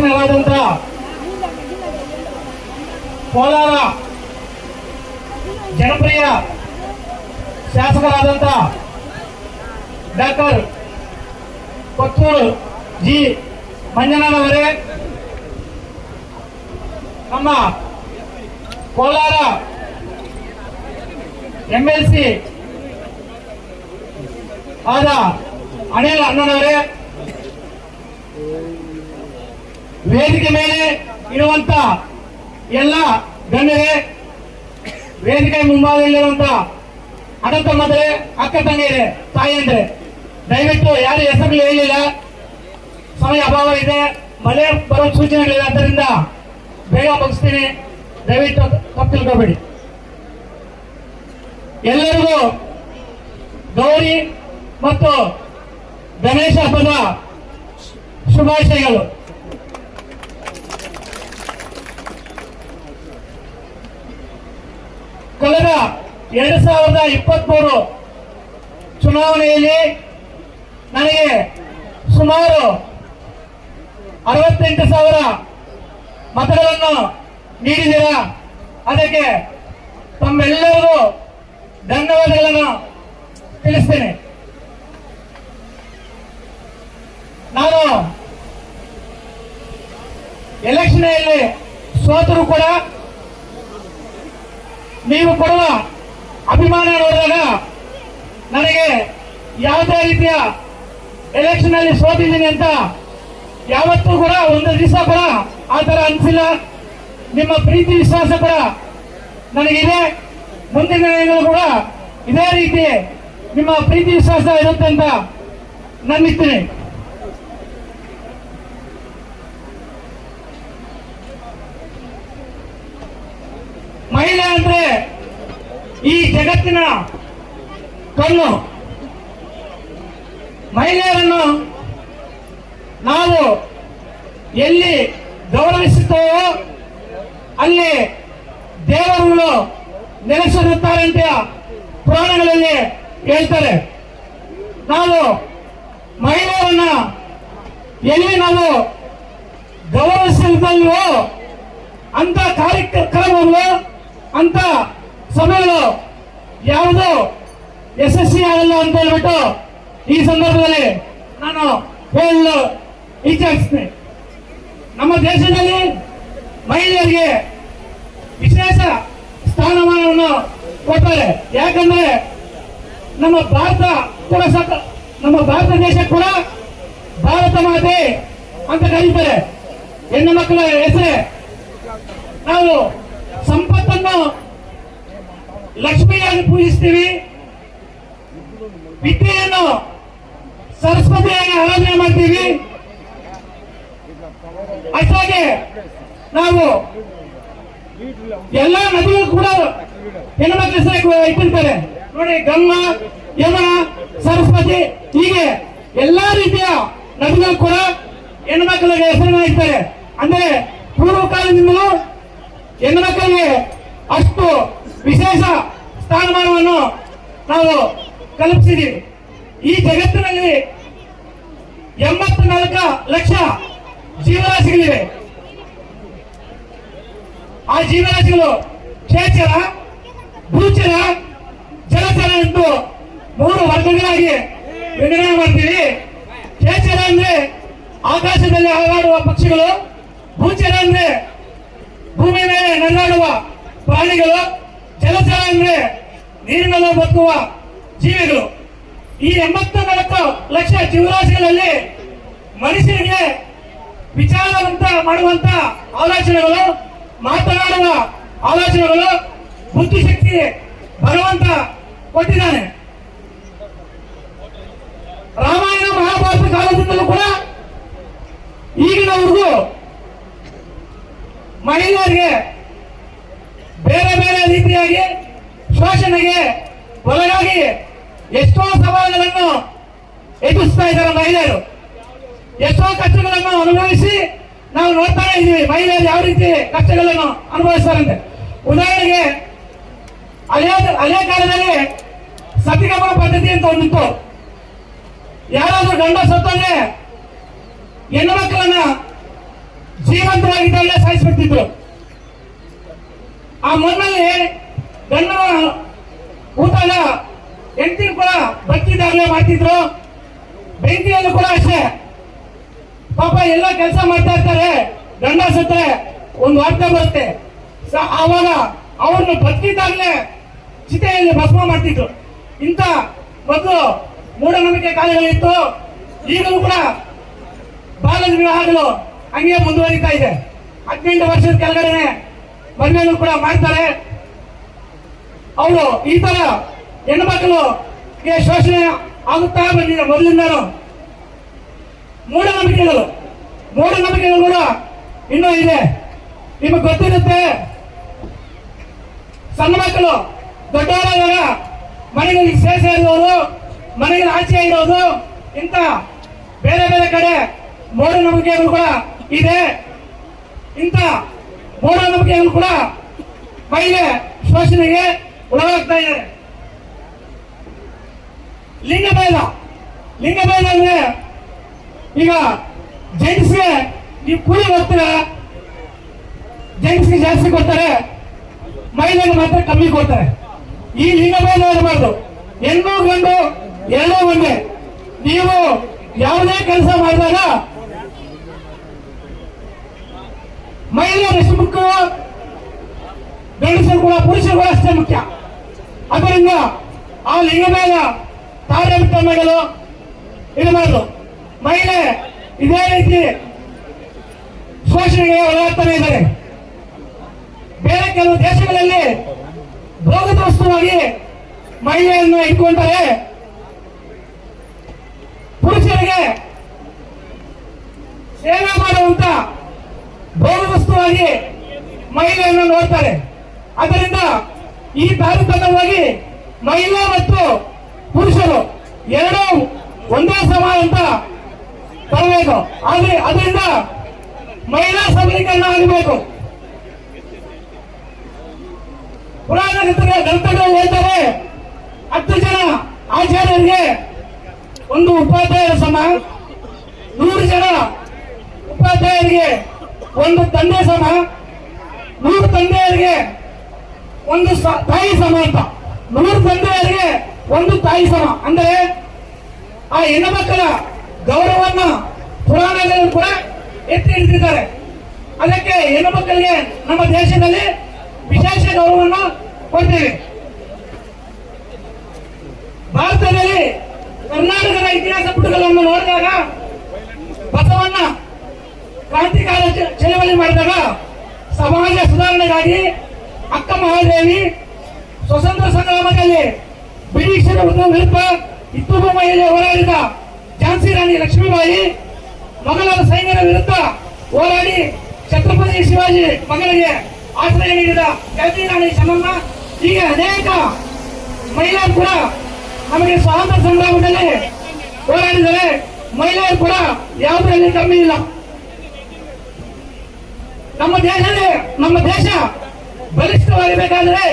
ಆಸನರಾದಂಥ ಕೋಲಾರ ಜನಪ್ರಿಯ ಶಾಸಕರಾದಂತ doctor Kothur G. ಮಂಜನವರೇ ನಮ್ಮ ಕೋಲಾರ ಎಂ ಎಲ್ ಸಿ ಆದ ಅನಿಲ್ ಅಣ್ಣನವರೇ ವೇದಿಕೆ ಮೇಲೆ ಇರುವಂತ ಎಲ್ಲ ಗಣ್ಯರೇ, ವೇದಿಕೆ ಮುಂಭಾಗದಲ್ಲಿರುವಂತ ಅನಂತ ಮದ್ರೆ ಅಕ್ಕ ತಂಗಿಯರೇ, ತಾಯಿಯಂದ್ರೆ, ದಯವಿಟ್ಟು ಯಾರು ಹೆಸರು ಹೇಳಿಲ್ಲ. ಸಮಯ ಅಭಾವ ಇದೆ. ಮಳೆ ಬರೋ ಸೂಚನೆಗಳಿದೆ ಆದ್ದರಿಂದ ಬೇಗ ಮುಗಿಸ್ತೀನಿ. ದಯವಿಟ್ಟು ತಪ್ಪು ಎಲ್ಲರಿಗೂ ಗೌರಿ ಮತ್ತು ಗಣೇಶ ಹಬ್ಬದ ಶುಭಾಶಯಗಳು. ಕಳೆದ ಎರಡು ಸಾವಿರದ ಇಪ್ಪತ್ಮೂರು ಚುನಾವಣೆಯಲ್ಲಿ ನನಗೆ ಸುಮಾರು ಅರವತ್ತೆಂಟು ಸಾವಿರ ಮತಗಳನ್ನು ನೀಡಿದ್ದೀರಾ? ಅದಕ್ಕೆ ತಮ್ಮೆಲ್ಲರಿಗೂ ಧನ್ಯವಾದಗಳನ್ನು ತಿಳಿಸ್ತೇನೆ. ನಾನು ಎಲೆಕ್ಷನ್ನಲ್ಲಿ ಸೋತರು ಕೂಡ ನೀವು ಕೊಡುವ ಅಭಿಮಾನ ನೋಡಿದಾಗ ನನಗೆ ಯಾವುದೇ ರೀತಿಯ ಎಲೆಕ್ಷನ್ ಅಲ್ಲಿ ಸೋತಿದ್ದೀನಿ ಅಂತ ಯಾವತ್ತೂ ಕೂಡ ಒಂದು ದಿವಸ ಕೂಡ ಆ ಥರ ಅನಿಸಿಲ್ಲ. ನಿಮ್ಮ ಪ್ರೀತಿ, ವಿಶ್ವಾಸ ಕೂಡ ನನಗಿದೆ. ಮುಂದಿನ ದಿನಗಳು ಕೂಡ ಇದೇ ರೀತಿ ನಿಮ್ಮ ಪ್ರೀತಿ, ವಿಶ್ವಾಸ ಇರುತ್ತೆ ಅಂತ ನಂಬಿದ್ದೀನಿ ಮಹಿಳೆ ಅಂದ್ರೆ ಈ ಜಗತ್ತಿನ ಕಣ್ಣು ಮಹಿಳೆಯರನ್ನು ನಾವು ಎಲ್ಲಿ ಗೌರವಿಸುತ್ತೇವೋ ಅಲ್ಲಿ ದೇವರುಗಳು ನೆಲೆಸಿರುತ್ತಾರೆ ಅಂತ ಪುರಾಣಗಳಲ್ಲಿ ಹೇಳ್ತಾರೆ. ನಾವು ಮಹಿಳೆಯರನ್ನ ಎಲ್ಲಿ ನಾವು ಗೌರವಿಸಿರುತ್ತೋ ಅಂತ ಕಾರ್ಯಕ್ರಮಗಳು ಅಂತ ಸಭೆಗಳು ಯಾವುದೋ ಯಶಸ್ವಿ ಆಗಲ್ಲ ಅಂತ ಹೇಳ್ಬಿಟ್ಟು ಈ ಸಂದರ್ಭದಲ್ಲಿ ನಾನು ಹೇಳಲು ಇಚ್ಛಿಸ್ತೇನೆ. ನಮ್ಮ ದೇಶದಲ್ಲಿ ಮಹಿಳೆಯರಿಗೆ ವಿಶೇಷ ಸ್ಥಾನಮಾನವನ್ನು ಕೊಟ್ಟರೆ ಯಾಕಂದ್ರೆ ನಮ್ಮ ಭಾರತ ಕೂಡ ಸತ ನಮ್ಮ ಭಾರತ ದೇಶ ಕೂಡ ಭಾರತ ಮಾತೆ ಅಂತ ಕರೀತಾರೆ. ಹೆಣ್ಣು ಮಕ್ಕಳ ಹೆಸರೇ. ನಾವು ಸಂಪತ್ತನ್ನು ಲಕ್ಷ್ಮಿಯಾಗಿ ಪೂಜಿಸ್ತೀವಿ. ವಿದ್ಯೆಯನ್ನು ಸರಸ್ವತಿಯಾಗಿ ಆರಾಧನೆ ಮಾಡ್ತೀವಿ. ಅಷ್ಟಾಗಿ ನಾವು ಎಲ್ಲ ನದಿಗಳು ಕೂಡ ಹೆಣ್ಮಕ್ಳ ಹೆಸರು ಇಟ್ಟಿರ್ತಾರೆ. ನೋಡಿ ಗಂಗಾ, ಯಮುನಾ, ಸರಸ್ವತಿ ಹೀಗೆ ಎಲ್ಲಾ ರೀತಿಯ ನದಿಗಳು ಕೂಡ ಹೆಣ್ಮಕ್ಳಿಗೆ ಹೆಸರನ್ನ ಇಡ್ತಾರೆ ಅಂದ್ರೆ ಪೂರ್ವ ಕಾಲದಿಂದಲೂ ಹೆಣ್ಮಕ್ಕಳಿಗೆ ಅಷ್ಟು ವಿಶೇಷ ಸ್ಥಾನಮಾನವನ್ನು ನಾವು ಕಲ್ಪಿಸಿದ್ದೀವಿ. ಈ ಜಗತ್ತಿನಲ್ಲಿ ಎಂಬತ್ನಾಲ್ಕು ಲಕ್ಷ ಜೀವರಾಶಿಗಳಿವೆ. ಆ ಜೀವರಾಶಿಗಳು ಕ್ಷೇತ್ರ, ಭೂಚರ, ಜಲಚರ ಎಂದು ಮೂರು ವರ್ಗಗಳಾಗಿ ವಿಂಗಡಣೆ ಮಾಡ್ತೀವಿ. ಕ್ಷೇತ್ರ ಅಂದ್ರೆ ಆಕಾಶದಲ್ಲಿ ಹಾರಾಡುವ ಪಕ್ಷಿಗಳು, ಭೂಚರ ಅಂದ್ರೆ ಭೂಮಿ ಮೇಲೆ ನಡೆದಾಡುವ ಪ್ರಾಣಿಗಳು ಜಲಚರ ಅಂದ್ರೆ ನೀರಿನಲ್ಲಿ ಬದುಕುವ ಜೀವಿಗಳು. ಈ ಎಂಬತ್ತ ನಾಲ್ಕು ಲಕ್ಷ ಜೀವರಾಶಿಗಳಲ್ಲಿ ಮನುಷ್ಯರಿಗೆ ವಿಚಾರವಂತ ಮಾಡುವಂತ ಆಲೋಚನೆಗಳು, ಮಾತನಾಡುವ ಆಲೋಚನೆಗಳು ಬುದ್ಧಿಶಕ್ತಿ ಭಗವಂತ ಕೊಟ್ಟಿದ್ದಾನೆ. ರಾಮಾಯಣ ಮಹಾಭಾರತ ಕಾಲದಿಂದಲೂ ಕೂಡ ಈಗಿನವರೆಗೂ ಮಹಿಳೆಯರಿಗೆ ಬೇರೆ ಬೇರೆ ರೀತಿಯಾಗಿ ಶೋಷಣೆಗೆ ಒಳಗಾಗಿ ಎಷ್ಟೋ ಸವಾಲುಗಳನ್ನು ಎದುರಿಸ್ತಾ ಇದ್ದಾರೆ ಮಹಿಳೆಯರು. ಎಷ್ಟೋ ಕಷ್ಟಗಳನ್ನು ಅನುಭವಿಸಿ ನಾವು ನೋಡ್ತಾ ಇದ್ದೀವಿ ಮಹಿಳೆಯರು ಯಾವ ರೀತಿ ಕಷ್ಟಗಳನ್ನು ಅನುಭವಿಸ್ತಾರಂತೆ. ಉದಾಹರಣೆಗೆ ಹಳೆಯ ಹಳೆಯ ಕಾಲದಲ್ಲಿ ಸತಿಗಮನ ಪದ್ಧತಿ ಅಂತ ಒಂದಿತ್ತು. ಯಾರಾದ್ರೂ ಗಂಡ ಸತ್ತಂದ್ರೆ ಹೆಣ್ಣು ಮಕ್ಕಳನ್ನ ಜೀವಂತವಾಗಿದ್ದವನ್ನೇ ಸಾಯಿಸ್ಬಿಡ್ತಿದ್ರು. ಆ ಮಣ್ಣಲ್ಲಿ ಗಂಡನ ಊಟನ ಹೆಂಡತಿನ ಕೂಡ ಬಚ್ಚಿದಾಗಲೇ ಮಾಡ್ತಿದ್ರು. ಬೆಂಕಿಯಲ್ಲೂ ಕೂಡ ಅಷ್ಟೇ. ಪಾಪ ಎಲ್ಲ ಕೆಲಸ ಮಾಡ್ತಾ ಇರ್ತಾರೆ. ಗಂಡ ಸತ್ರೆ ಒಂದು ವಾರ್ತೆ ಬರುತ್ತೆ. ಆವಾಗ ಅವ್ರನ್ನ ಬದುಕಿದ್ದಾಗಲೇ ಚಿತೆಯಲ್ಲಿ ಭಸ್ಮ ಮಾಡ್ತಿದ್ರು. ಇಂಥ ಮೊದಲು ಮೂಢನಂಬಿಕೆ ಕಾಲಗಳಿತ್ತು. ಈಗಲೂ ಕೂಡ ಬಾಲ್ಯ ವಿವಾಹಗಳು ಹಂಗೆ ಮುಂದುವರಿತಾ ಇದೆ. ಹದಿನೆಂಟು ವರ್ಷದ ಕೆಳಗಡೆ ಮದುವೆನೂ ಕೂಡ ಮಾಡ್ತಾರೆ. ಅವರು ಈ ತರ ಹೆಣ್ಮಕ್ಳು ಶೋಷಣೆ ಆಗುತ್ತಾ ಬಂದಿದೆ ಮೊದಲಿಂದಲೂ. ಮೂಢನಂಬಿಕೆಗಳು ಮೂಢನಂಬಿಕೆಗಳು ಕೂಡ ಇನ್ನೂ ಇದೆ. ನಿಮಗೆ ಗೊತ್ತಿರುತ್ತೆ, ಸಣ್ಣ ಮಕ್ಕಳು ದೊಡ್ಡವರಾದಾಗ ಮನೆಗಳಿಗೆ ಶೇಷ ಇರೋದು ಮನೆಗೆ ಆಚೆ ಇರೋದು ಇಂಥ ಬೇರೆ ಬೇರೆ ಕಡೆ ಮೂಢನಂಬಿಕೆಗಳು ಕೂಡ ಇದೆ. ಇಂಥ ಮೂಢನಂಬಿಕೆಯನ್ನು ಕೂಡ ಮಹಿಳೆ ಶೋಷಣೆಗೆ ಒಳಗಾಗ್ತಾ ಇದ್ದಾರೆ ಲಿಂಗಭೇದ. ಲಿಂಗಭೇದ ಅಂದ್ರೆ ಈಗ ಜೆಂಟ್ಸ್ಗೆ ನೀವು ಕೂಲಿ ಹೋಗ್ತೀರ ಜೆಂಟ್ಸ್ಗೆ ಜಾಸ್ತಿ ಕೊಡ್ತಾರೆ, ಮಹಿಳೆಗೆ ಮಾತ್ರ ಕಮ್ಮಿ ಕೊಡ್ತಾರೆ. ಈ ಲಿಂಗಭೇದ ಇರಬಾರ್ದು. ಹೆಣ್ಣು ಗಂಡು ಎರಡೂ ಒಂದೇ. ನೀವು ಯಾವುದೇ ಕೆಲಸ ಮಾಡಿದಾಗ ಮಹಿಳೆಯರು ಸುಮುಖ ಗಂಡಸರು ಕೂಡ, ಪುರುಷರು ಕೂಡ ಅಷ್ಟೇ ಮುಖ್ಯ. ಅದರಿಂದ ಆ ಲಿಂಗಭೇದ ಮಾಡಲು ಇರಬಾರದು ಮಹಿಳೆ ಇದೇ ರೀತಿ ಶೋಷಣೆಗೆ ಒಳಗಾಗ್ತಾನೆ ಇದ್ದಾರೆ. ಬೇರೆ ಕೆಲವು ದೇಶಗಳಲ್ಲಿ ಭೋಗದ ವಸ್ತುವಾಗಿ ಮಹಿಳೆಯನ್ನು ಇಟ್ಕೊಂಡರೆ ಪುರುಷರಿಗೆ ಸೇವೆ ಮಾಡುವಂತ ಭೋಗ ವಸ್ತುವಾಗಿ ಮಹಿಳೆಯನ್ನು ನೋಡ್ತಾರೆ. ಅದರಿಂದ ಈ ತಾರತಮ್ಯವಾಗಿ ಮಹಿಳಾ ಮತ್ತು ಪುರುಷರು ಎರಡೂ ಒಂದೇ ಸಮ ಅಂತ ತರಬೇಕು. ಆದ್ರೆ ಅದರಿಂದ ಮಹಿಳಾ ಸಬಲೀಕರಣ ಆಗಬೇಕು. ಪುರಾಣ ಗ್ರಂಥಗಳು ಹೇಳ್ತಾರೆ ಹತ್ತು ಜನ ಆಚಾರ್ಯರಿಗೆ ಒಂದು ಉಪಾಧ್ಯಾಯರ ಸಮ, ನೂರು ಜನ ಉಪಾಧ್ಯಾಯರಿಗೆ ಒಂದು ತಂದೆ ಸಮ, ನೂರು ತಂದೆಯರಿಗೆ ಒಂದು ತಾಯಿ ಸಮ ಅಂತ. ನೂರು ತಂದೆಯರಿಗೆ ಒಂದು ತಾಯಿ ಸಮ. ಅಂದ್ರೆ ಆ ಹೆಣ್ಣು ಮಕ್ಕಳ ಗೌರವವನ್ನು ಪುರಾಣಗಳಲ್ಲಿ ಕೂಡ ಎತ್ತಿ ಹಿಡಿದಿದ್ದಾರೆ. ಅದಕ್ಕೆ ಹೆಣ್ಣು ಮಕ್ಕಳಿಗೆ ನಮ್ಮ ದೇಶದಲ್ಲಿ ವಿಶೇಷ ಗೌರವವನ್ನು ಕೊಡ್ತೇವೆ. ಭಾರತದಲ್ಲಿ ಕರ್ನಾಟಕದ ಇತಿಹಾಸ ಪುಟಗಳನ್ನು ನೋಡಿದಾಗ ಬಸವಣ್ಣ ಕ್ರಾಂತಿಕಾರ ಚಳವಳಿ ಮಾಡಿದಾಗ ಸಮಾಜ ಸುಧಾರಣೆಗಾಗಿ ಅಕ್ಕ ಮಹಾದೇವಿ ಸ್ವತಂತ್ರ ಸಂಗ್ರಾಮದಲ್ಲಿ ಬ್ರಿಟಿಷರ ವಿರುದ್ಧ ಇತ್ತೂಬ ಮಹಿಳೆ ಹೋರಾಡಿದ ಝಾನ್ಸಿ ರಾಣಿ ಲಕ್ಷ್ಮೀಬಾಯಿ ಮೊಘಲರ ಸೈನ್ಯರ ವಿರುದ್ಧ ಹೋರಾಡಿ ಛತ್ರಪತಿ ಶಿವಾಜಿ ಮಗಳಿಗೆ ಆಶ್ರಯ ನೀಡಿದ ಝಾನ್ಸಿ ರಾಣಿ ಚೆನ್ನಮ್ಮ ಹೀಗೆ ಅನೇಕ ಮಹಿಳೆಯರು ಕೂಡ ನಮಗೆ ಸ್ವಾತಂತ್ರ್ಯ ಸಂಗ್ರಾಮದಲ್ಲಿ ಹೋರಾಡಿದರೆ ಮಹಿಳೆಯರು ಕೂಡ ಯಾವುದರಲ್ಲಿ ಕಮ್ಮಿ ಇಲ್ಲ. ನಮ್ಮ ದೇಶದಲ್ಲಿ, ನಮ್ಮ ದೇಶ ಬಲಿಷ್ಠವಾಗಬೇಕಾದ್ರೆ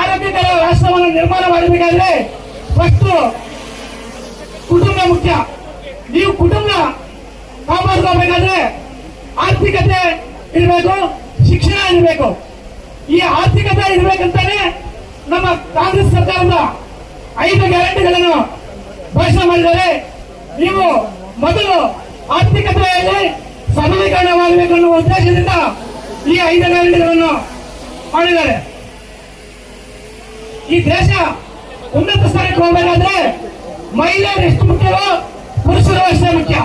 ಆರೋಗ್ಯಕರ ರಾಷ್ಟ್ರವನ್ನು ನಿರ್ಮಾಣ ಮಾಡಬೇಕಾದ್ರೆ ಫಸ್ಟ್ ಕುಟುಂಬ ಮುಖ್ಯ. ನೀವು ಕುಟುಂಬ ಕಾಪಾಡ್ಕೋಬೇಕಾದ್ರೆ ಆರ್ಥಿಕತೆ ಇರಬೇಕು, ಶಿಕ್ಷಣ ಇರಬೇಕು. ಈ ಆರ್ಥಿಕತೆ ಇರಬೇಕಂತಾನೆ ನಮ್ಮ ಕಾಂಗ್ರೆಸ್ ಸರ್ಕಾರದ ಐದು ಗ್ಯಾರಂಟಿಗಳನ್ನು ಘೋಷಣೆ ಮಾಡಿದರೆ ನೀವು ಮೊದಲು ಆರ್ಥಿಕತೆಯಲ್ಲಿ ಸಬಲೀಕರಣವಾಗಬೇಕು ಅನ್ನುವ ಉದ್ದೇಶದಿಂದ ಈ ಐದು ಗ್ಯಾರಂಟಿಗಳನ್ನು ಮಾಡಿದ್ದಾರೆ. ಈ ದೇಶ ಉನ್ನತ ಸ್ಥಾನಕ್ಕೆ ಹೋಗಬೇಕಾದ್ರೆ ಮಹಿಳೆಯರು ಎಷ್ಟು ಮುಖ್ಯವೋ ಪುರುಷರು ಅಷ್ಟೇ ಮುಖ್ಯ.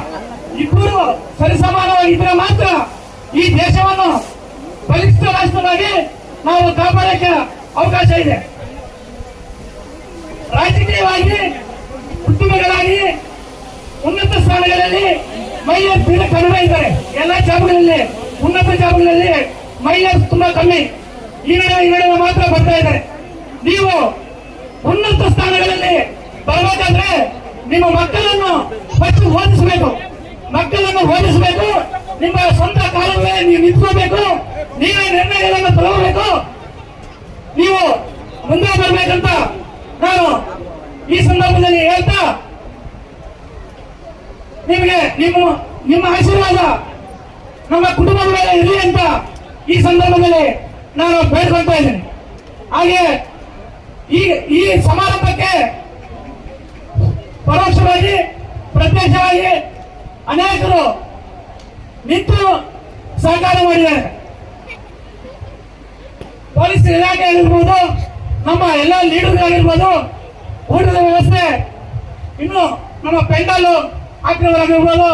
ಇಬ್ಬರು ಸರಿಸಮಾನವಾಗಿದ್ದರೆ ಮಾತ್ರ ಈ ದೇಶವನ್ನು ಬಲಿಷ್ಠ ರಾಷ್ಟ್ರವಾಗಿ ನಾವು ಕಾಪಾಡಕ್ಕೆ ಅವಕಾಶ ಇದೆ. ರಾಜಕೀಯವಾಗಿ ಕುಟುಂಬಗಳಾಗಿ ಉನ್ನತ ಸ್ಥಾನಗಳಲ್ಲಿ ಮಹಿಳೆಯರು ತೀರ ಕಡಿಮೆ ಇದ್ದಾರೆ. ಎಲ್ಲ ಜಾಬ್ಗಳಲ್ಲಿ, ಉನ್ನತ ಜಾಬ್ಗಳಲ್ಲಿ ಮಹಿಳೆಯರು ತುಂಬಾ ಕಮ್ಮಿ. ಈ ನಡುವೆ ಈ ಮಾತ್ರ ಬರ್ತಾ ಇದ್ದಾರೆ. ನೀವು ಉನ್ನತ ಸ್ಥಾನಗಳಲ್ಲಿ ಬರಬೇಕಾದ್ರೆ ನಿಮ್ಮ ಮಕ್ಕಳನ್ನು ಫಸ್ಟ್ ಓದಿಸಬೇಕು. ಮಕ್ಕಳನ್ನು ಓದಿಸಬೇಕು. ನಿಮ್ಮ ಸ್ವಂತ ಕಾಲ ಮೇಲೆ ನೀವು ನಿಂತ್ಕೋಬೇಕು. ನೀವೇ ನಿರ್ಣಯಗಳನ್ನು ತಗೋಬೇಕು ನೀವು ಮುಂದೆ ಬರಬೇಕಂತ ನಾನು ಈ ಸಂದರ್ಭದಲ್ಲಿ ಹೇಳ್ತಾ ನಿಮಗೆ ನಿಮ್ಮ ನಿಮ್ಮ ಆಶೀರ್ವಾದ ನಮ್ಮ ಕುಟುಂಬದ ಮೇಲೆ ಇರಲಿ ಅಂತ ಈ ಸಂದರ್ಭದಲ್ಲಿ ನಾನು ಬೇಡ್ಕೊಳ್ತಾ ಇದ್ದೇನೆ. ಹಾಗೆ ಈ ಈ ಸಮಾರಂಭಕ್ಕೆ ಪರೋಕ್ಷವಾಗಿ, ಪ್ರತ್ಯಕ್ಷವಾಗಿ ಅನೇಕರು ನಿಂತು ಸಹಕಾರ ಮಾಡಿದ್ದಾರೆ. ಪೊಲೀಸ್ ಇಲಾಖೆ ಆಗಿರ್ಬೋದು, ನಮ್ಮ ಎಲ್ಲ ಲೀಡರ್ಗಳಾಗಿರ್ಬೋದು, ಊಟದ ವ್ಯವಸ್ಥೆ, ಇನ್ನು ನಮ್ಮ ಪೆಂಡಾಲು ಹಾಕಿರೋರಾಗಿರ್ಬೋದು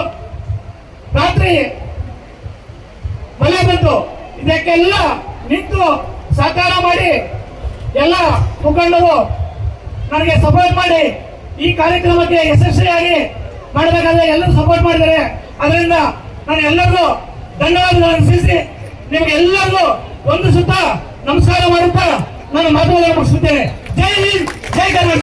ರಾತ್ರಿ ಮಳೆ ಬಂತು. ಇದಕ್ಕೆಲ್ಲ ನಿಂತು ಸಹಕಾರ ಮಾಡಿ ಎಲ್ಲ ಮುಖಂಡರು ನನಗೆ ಸಪೋರ್ಟ್ ಮಾಡಿ ಈ ಕಾರ್ಯಕ್ರಮಕ್ಕೆ ಯಶಸ್ವಿಯಾಗಿ ಮಾಡಬೇಕಾದ್ರೆ ಎಲ್ಲರೂ ಸಪೋರ್ಟ್ ಮಾಡಿದ್ದಾರೆ. ಅದರಿಂದ ನಾನು ಎಲ್ಲರಿಗೂ ಧನ್ಯವಾದಗಳನ್ನು ಅರ್ಪಿಸಿ ನಿಮಗೆ ಎಲ್ಲರಿಗೂ ಒಂದು ಸುತ್ತ ನಮಸ್ಕಾರ ಮಾಡುತ್ತಾ ನಾನು ಮಾತುಗಳನ್ನು ಮುಗಿಸುತ್ತೇನೆ. ಜೈ ಹಿಂದ್, ಜೈ ಕರ್ನಾಟಕ.